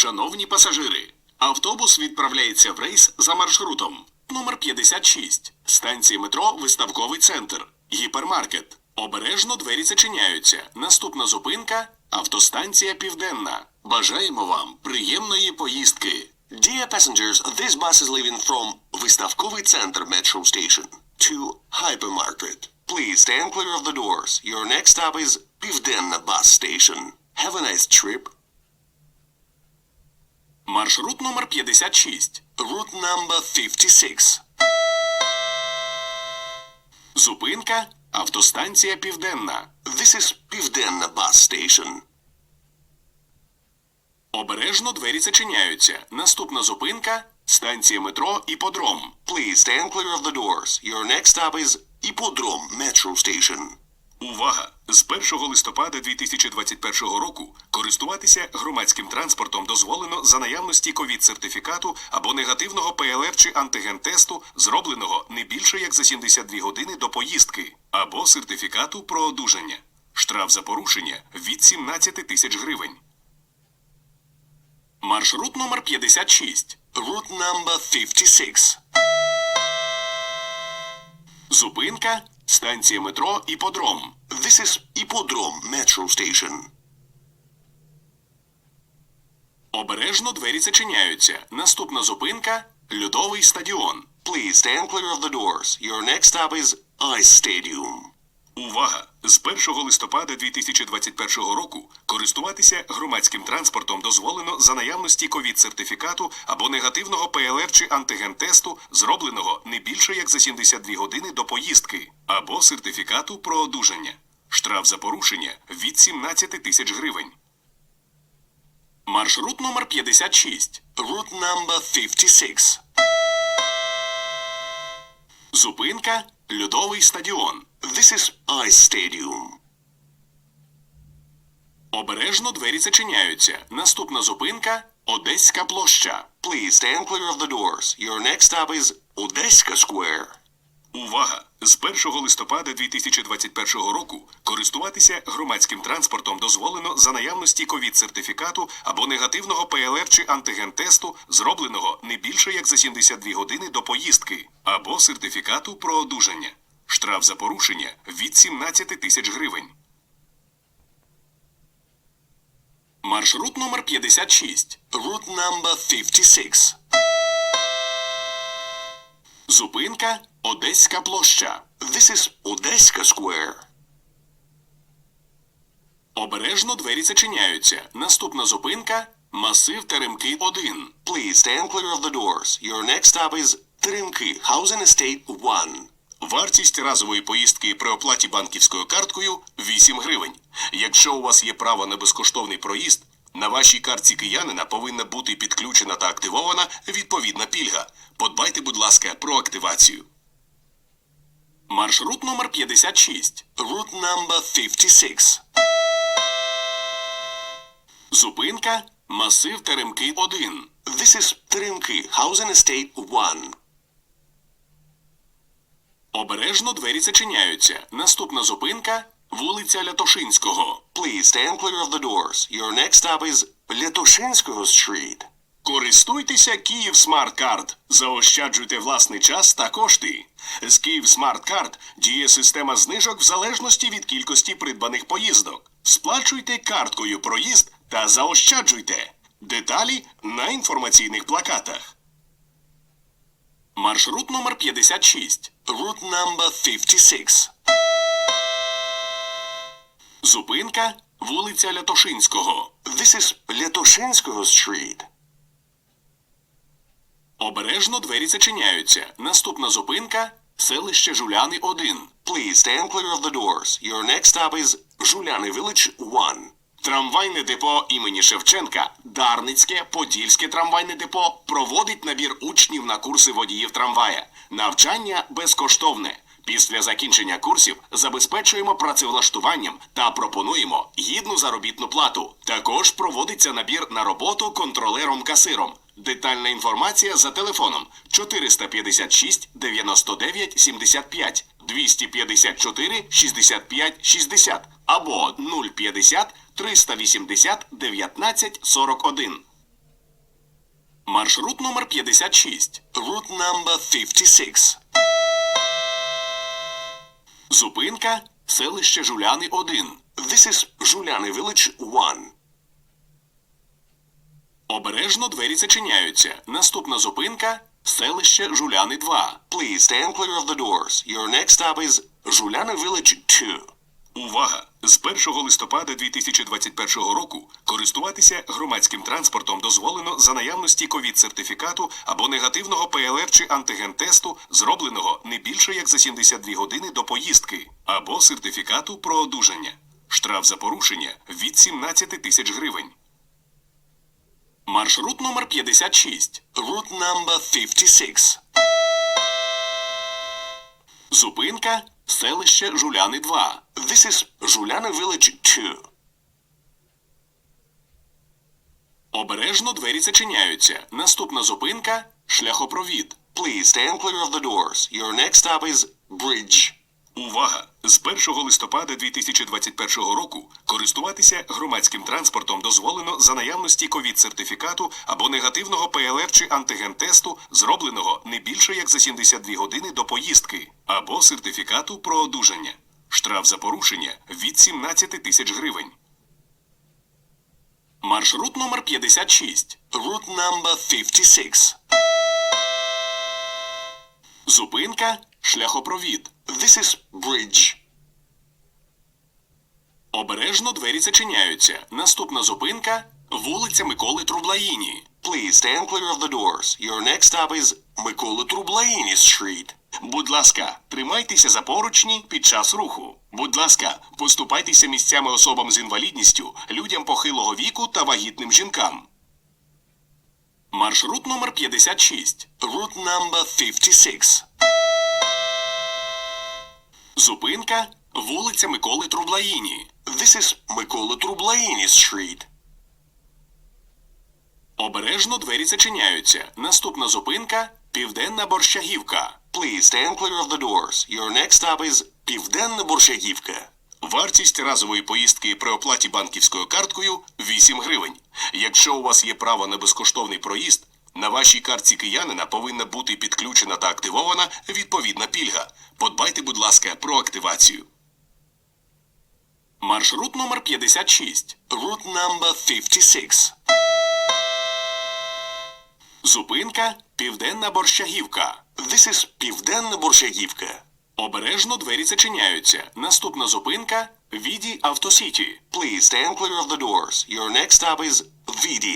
Шановні пасажири, автобус відправляється в рейс за маршрутом номер 56 станція метро Виставковий центр, гіпермаркет. Обережно двері зачиняються. Наступна зупинка автостанція Південна. Бажаємо вам приємної поїздки. Dear passengers, this bus is leaving from Выставковый Center Metro Station to Hypermarket. Please stand clear of the doors. Your next stop is Pivdenna Bus Station. Have a nice trip. Маршрут номер 56. Route number 56. Зупинка автостанція Південна. This is Pivdenna Bus Station. Обережно двері зачиняються. Наступна зупинка станція метро Іподром. Please stand clear of the doors. Your next stop is Ipodrom Metro Station. Увага! З 1 листопада 2021 року користуватися громадським транспортом дозволено за наявності ковід-сертифікату або негативного ПЛР чи антиген-тесту, зробленого не більше як за 72 години до поїздки, або сертифікату про одужання. Штраф за порушення від 17 тисяч гривень. Маршрут номер 56. Route number 56. Зупинка станція метро Іподром. This is Ipodrom Metro Station. Обережно двері зачиняються. Наступна зупинка Льодовий стадіон. Please stand clear of the doors. Your next stop is Ice Stadium. Увага! З 1 листопада 2021 року користуватися громадським транспортом дозволено за наявності ковід-сертифікату або негативного ПЛР чи антиген-тесту, зробленого не більше як за 72 години до поїздки, або сертифікату про одужання. Штраф за порушення від 17 тисяч гривень. Маршрут номер 56. Route number 56. Зупинка Льодовий стадіон. This is Ice. Обережно двері зачиняються. Наступна зупинка Одеська площа. Please stand clear of the doors. Your next stop is Odeska Square. Увага! З 1 листопада 2021 року користуватися громадським транспортом дозволено за наявності ковід-сертифікату або негативного ПЛР чи антиген-тесту, зробленого не більше як за 72 години до поїздки, або сертифікату про одужання. Штраф за порушення від 17 тисяч гривень. Маршрут номер 56. Route number 56. Зупинка Одеська площа. This is Odeska Square. Обережно двері зачиняються. Наступна зупинка Масив Теремки 1. Please stand clear of the doors. Your next stop is Terimki Housing Estate 1. Вартість разової поїздки при оплаті банківською карткою 8 гривень. Якщо у вас є право на безкоштовний проїзд, на вашій картці киянина повинна бути підключена та активована відповідна пільга. Подбайте, будь ласка, про активацію. Маршрут номер 56. Route number 56. Зупинка Масив Теремки 1. This is Terimki Housing Estate 1. Обережно двері зачиняються. Наступна зупинка вулиця Лятошинського. Please stand clear of the doors. Your next stop is Letoshinskogo Street. Користуйтеся Київ Смарт Карт. Заощаджуйте власний час та кошти. З Київ Смарт Карт діє система знижок в залежності від кількості придбаних поїздок. Сплачуйте карткою проїзд та заощаджуйте. Деталі на інформаційних плакатах. Маршрут номер 56. Route number 56. Зупинка вулиця Лятошинського. This is Letoshinskogo Street. Обережно двері зачиняються. Наступна зупинка селище Жуляни 1. Please stand clear of the doors. Your next stop is Juliani Village 1. Трамвайне депо імені Шевченка, Дарницьке, Подільське трамвайне депо проводить набір учнів на курси водіїв трамвая. Навчання безкоштовне. Після закінчення курсів забезпечуємо працевлаштуванням та пропонуємо гідну заробітну плату. Також проводиться набір на роботу контролером-касиром. Детальна інформація за телефоном 456 99 75 254 65 60 або 050 380 19 41. Маршрут номер 56. Route number 56. Зупинка селище Жуляни 1. This is Juliani Village 1. Обережно двері зачиняються. Наступна зупинка селище Жуляни 2. Please stand clear of the doors. Your next stop is Juliani Village 2. Увага! З 1 листопада 2021 року користуватися громадським транспортом дозволено за наявності ковід-сертифікату або негативного ПЛР чи антиген-тесту, зробленого не більше як за 72 години до поїздки, або сертифікату про одужання. Штраф за порушення від 17 тисяч гривень. Маршрут номер 56. Route number 56. Зупинка селище Жуляни 2. This is Juliani Village 2. Обережно двері зачиняються. Наступна зупинка шляхопровід. Please stand clear of the doors. Your next stop is Bridge. Увага! З 1 листопада 2021 року користуватися громадським транспортом дозволено за наявності ковід-сертифікату або негативного ПЛР чи антиген-тесту, зробленого не більше як за 72 години до поїздки, або сертифікату про одужання. Штраф за порушення від 17 тисяч гривень. Маршрут номер 56. Route number 56. Зупинка шляхопровід. This is Bridge. Обережно двері зачиняються. Наступна зупинка вулиця Миколи Трублаїні. Please stand clear of the doors. Your next stop is Mikola Trublaini Street. Будь ласка, тримайтеся за поручні під час руху. Будь ласка, поступайтеся місцями особам з інвалідністю, людям похилого віку та вагітним жінкам. Маршрут номер 56. Route number 56. Зупинка вулиця Миколи Трублаїні. This is Mikola Trublaini Street. Обережно двері зачиняються. Наступна зупинка Південна Борщагівка. Please stand clear of the doors. Your next stop is Південна Борщагівка. Вартість разової поїздки при оплаті банківською карткою 8 гривень. Якщо у вас є право на безкоштовний проїзд, на вашій картці киянина повинна бути підключена та активована відповідна пільга. Подбайте, будь ласка, про активацію. Маршрут номер 56. Route number 56. Зупинка Південна Борщагівка. This is Південна Борщагівка. Обережно двері зачиняються. Наступна зупинка Віді Автосіті. Please stand clear of the doors. Your next stop is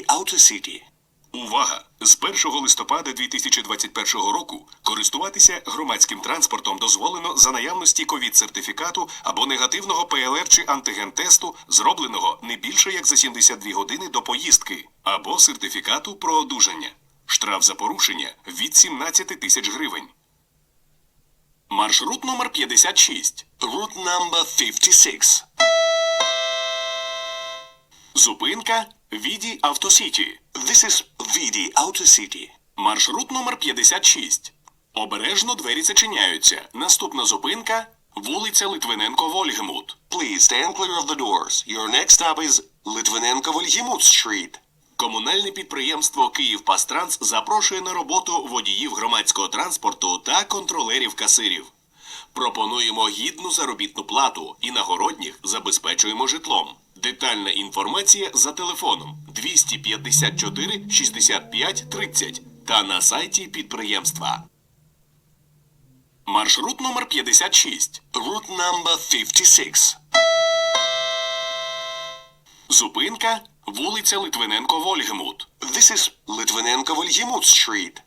Auto City. Увага! З 1 листопада 2021 року користуватися громадським транспортом дозволено за наявності ковід-сертифікату або негативного ПЛР чи антиген-тесту, зробленого не більше як за 72 години до поїздки, або сертифікату про одужання. Штраф за порушення від 17 тисяч гривень. Маршрут номер 56. Route number 56. Зупинка Віді Автосіті. This is Auto City. Маршрут номер 56. Обережно двері зачиняються. Наступна зупинка вулиця Литвиненко Вольгемут. Please stand clear of the doors. Your next stop is Litvinenko Volhimut Street. Комунальне підприємство «Київпастранс» запрошує на роботу водіїв громадського транспорту та контролерів касирів. Пропонуємо гідну заробітну плату і нагородніх забезпечуємо житлом. Детальна інформація за телефоном 254 65 30 та на сайті підприємства. Маршрут номер 56. Route number 56. Зупинка вулиця Литвиненко Вольгемут. This is Litvinenko Volhimut Street.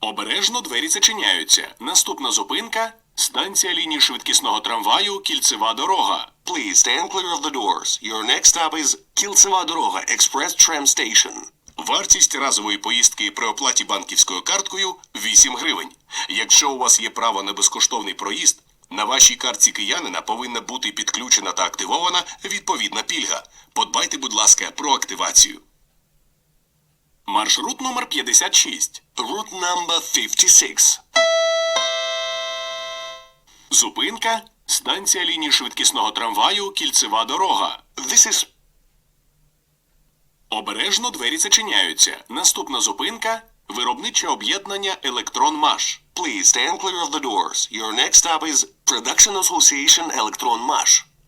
Обережно двері зачиняються. Наступна зупинка станція лінії швидкісного трамваю Кільцева дорога. Please stand clear of the doors. Your next stop is Кільцева Дорога Express Tram Station. Вартість разової поїздки при оплаті банківською карткою 8 гривень. Якщо у вас є право на безкоштовний проїзд, на вашій картці киянина повинна бути підключена та активована відповідна пільга. Подбайте, будь ласка, про активацію. Маршрут номер 56. Route number 56. Зупинка станція лінії швидкісного трамваю Кільцева дорога. This is Обережно двері зачиняються. Наступна зупинка виробниче об'єднання Електрон Маш. Please stand clear of the doors. Your next stop is Production Association Electron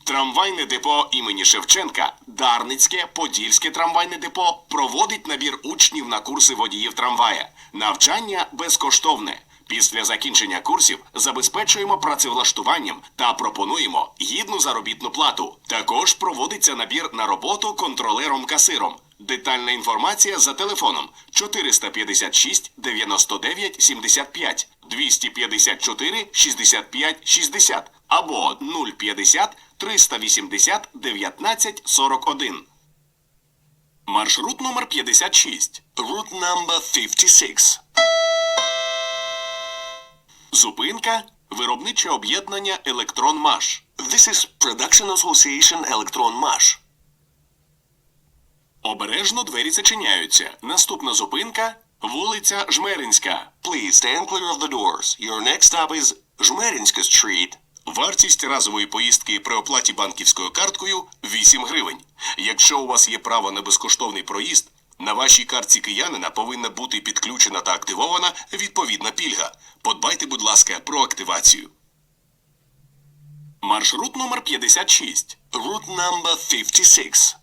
Трамвайне депо імені Шевченка, Дарницьке, Подільське трамвайне депо проводить набір учнів на курси водіїв трамвая. Навчання безкоштовне. Після закінчення курсів забезпечуємо працевлаштуванням та пропонуємо гідну заробітну плату. Також проводиться набір на роботу контролером-касиром. Детальна інформація за телефоном 456 99 75 254 65 60 або 050 380 19 41. Маршрут номер 56. Route number 56. Зупинка виробниче об'єднання Електрон Маш. This is Production Association Electron Обережно двері зачиняються. Наступна зупинка вулиця Жмеринська. Please stand clear of the doors. Your next stop is Жмеринська Street. Вартість разової поїздки при оплаті банківською карткою 8 гривень. Якщо у вас є право на безкоштовний проїзд, на вашій картці киянина повинна бути підключена та активована відповідна пільга. Подбайте, будь ласка, про активацію. Маршрут номер 56. Route number 56.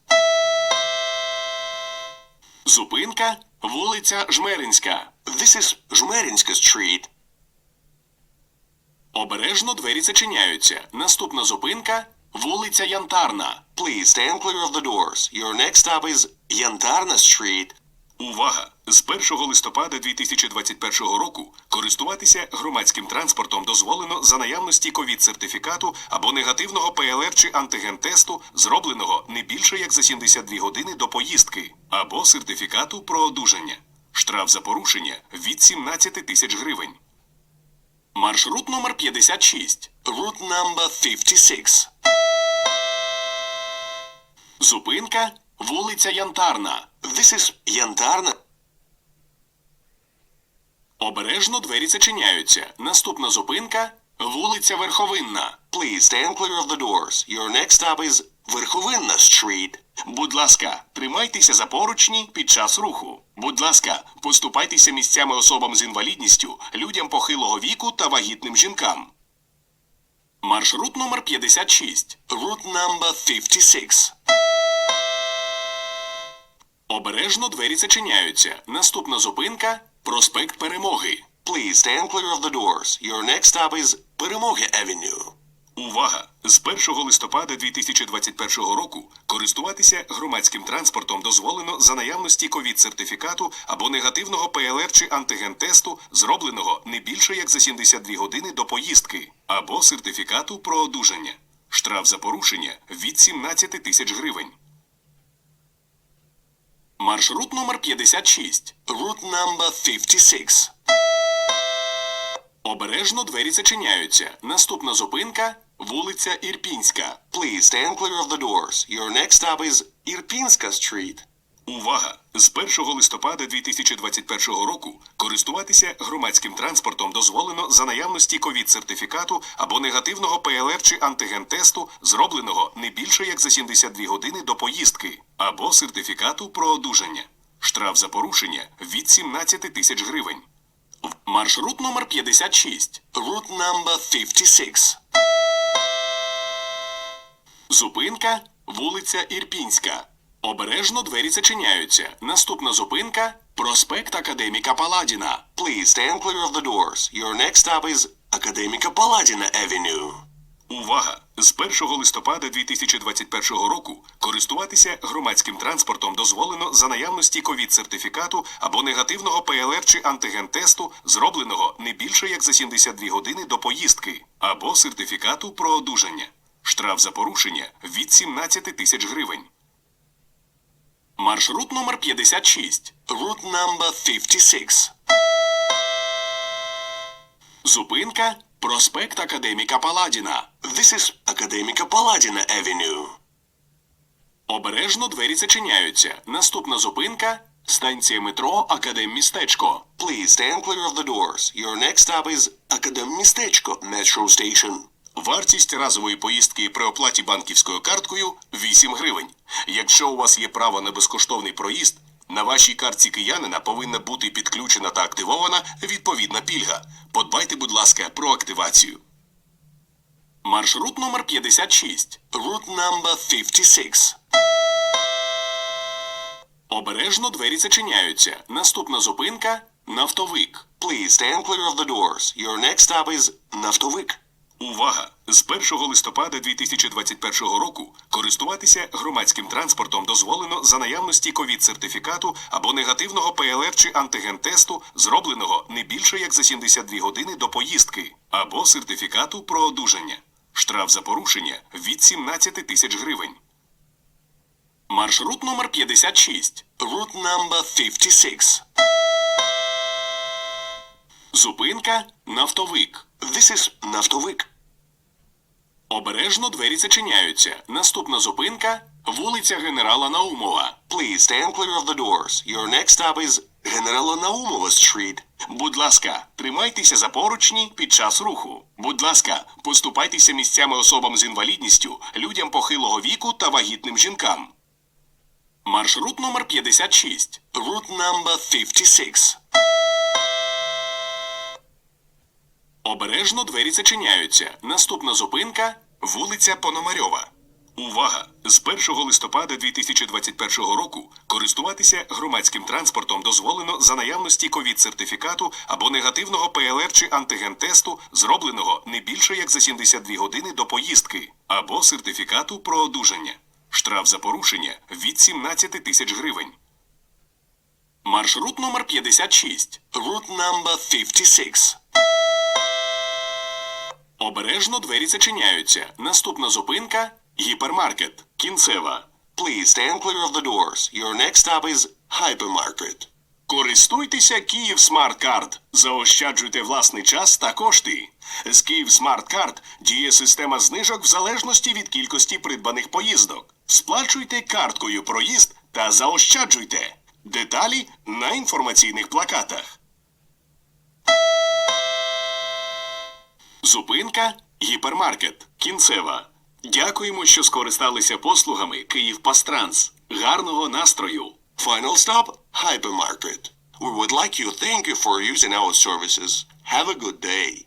Зупинка вулиця Жмеринська. This is Жмеринська Street. Обережно двері зачиняються. Наступна зупинка вулиця Янтарна. Please stand clear of the doors. Your next stop is Янтарна Street. Увага! З 1 листопада 2021 року користуватися громадським транспортом дозволено за наявності ковід-сертифікату або негативного ПЛР чи антиген-тесту, зробленого не більше як за 72 години до поїздки, або сертифікату про одужання. Штраф за порушення від 17 тисяч гривень. Маршрут номер 56. Route number 56. Зупинка вулиця Янтарна. This is Янтарна. Обережно двері зачиняються. Наступна зупинка вулиця Верховинна. Please stand clear of the doors. Your next stop is Верховинна Street. Будь ласка, тримайтеся за поручні під час руху. Будь ласка, поступайтеся місцями особам з інвалідністю, людям похилого віку та вагітним жінкам. Маршрут номер 56. Route number 56. Обережно двері зачиняються. Наступна зупинка проспект Перемоги. Please stand clear of the doors. Your next stop is Перемоги Avenue. Увага! З 1 листопада 2021 року користуватися громадським транспортом дозволено за наявності ковід-сертифікату або негативного ПЛР чи антиген-тесту, зробленого не більше як за 72 години до поїздки, або сертифікату про одужання. Штраф за порушення від 17 тисяч гривень. Маршрут номер 56. Route number 56. Обережно двері зачиняються. Наступна зупинка вулиця Ірпінська. Please stand clear of the doors. Your next stop is Ірпінська Street. Увага! З 1 листопада 2021 року користуватися громадським транспортом дозволено за наявності ковід-сертифікату або негативного ПЛР чи антиген-тесту, зробленого не більше як за 72 години до поїздки, або сертифікату про одужання. Штраф за порушення від 17 тисяч гривень. Маршрут номер 56. Route number 56. Зупинка вулиця Ірпінська. Обережно двері зачиняються. Наступна зупинка проспект Академіка Паладіна. Please stand clear of the doors. Your next stop is Академіка Паладіна Avenue. Увага! З 1 листопада 2021 року користуватися громадським транспортом дозволено за наявності ковід-сертифікату або негативного ПЛР чи антиген-тесту, зробленого не більше як за 72 години до поїздки, або сертифікату про одужання. Штраф за порушення від 17 тисяч гривень. Маршрут номер 56. Route number 56. Зупинка проспект Академіка Паладіна. This is Академіка Паладіна Avenue. Обережно двері зачиняються. Наступна зупинка станція метро Академмістечко. Please stand clear of the doors. Your next stop is Академмістечко Metro Station. Вартість разової поїздки при оплаті банківською карткою 8 гривень. Якщо у вас є право на безкоштовний проїзд, на вашій картці киянина повинна бути підключена та активована відповідна пільга. Подбайте, будь ласка, про активацію. Маршрут номер 56. Route number 56. Обережно двері зачиняються. Наступна зупинка нафтовик. Please stand clear of the doors. Your next stop is Naftowik. Увага! З 1 листопада 2021 року користуватися громадським транспортом дозволено за наявності ковід-сертифікату або негативного ПЛР чи антиген-тесту, зробленого не більше як за 72 години до поїздки, або сертифікату про одужання. Штраф за порушення від 17 тисяч гривень. Маршрут номер 56. Route number 56. Зупинка нафтовик. This is Naftowik. Обережно двері зачиняються. Наступна зупинка вулиця Генерала Наумова. Please stand clear of the doors. Your next stop is Generala Naumova Street. Будь ласка, тримайтеся за поручні під час руху. Будь ласка, поступайтеся місцями особам з інвалідністю, людям похилого віку та вагітним жінкам. Маршрут номер 56. Route number 56. Обережно двері зачиняються. Наступна зупинка вулиця Пономарьова. Увага! З 1 листопада 2021 року користуватися громадським транспортом дозволено за наявності ковід-сертифікату або негативного ПЛР чи антиген-тесту, зробленого не більше як за 72 години до поїздки, або сертифікату про одужання. Штраф за порушення від 17 тисяч гривень. Маршрут номер 56. Route number 56. Обережно двері зачиняються. Наступна зупинка гіпермаркет. Кінцева. Please stand clear of the doors. Your next stop is Hypermarket. Користуйтеся Київ Смарт Карт. Заощаджуйте власний час та кошти. З Київ Смарт Карт діє система знижок в залежності від кількості придбаних поїздок. Сплачуйте карткою проїзд та заощаджуйте. Деталі на інформаційних плакатах. Зупинка гіпермаркет. Кінцева. Дякуємо, що скористалися послугами Київ Пастранс. Гарного настрою! Final stop, Hypermarket. We would like you thank you for using our services. Have a good day.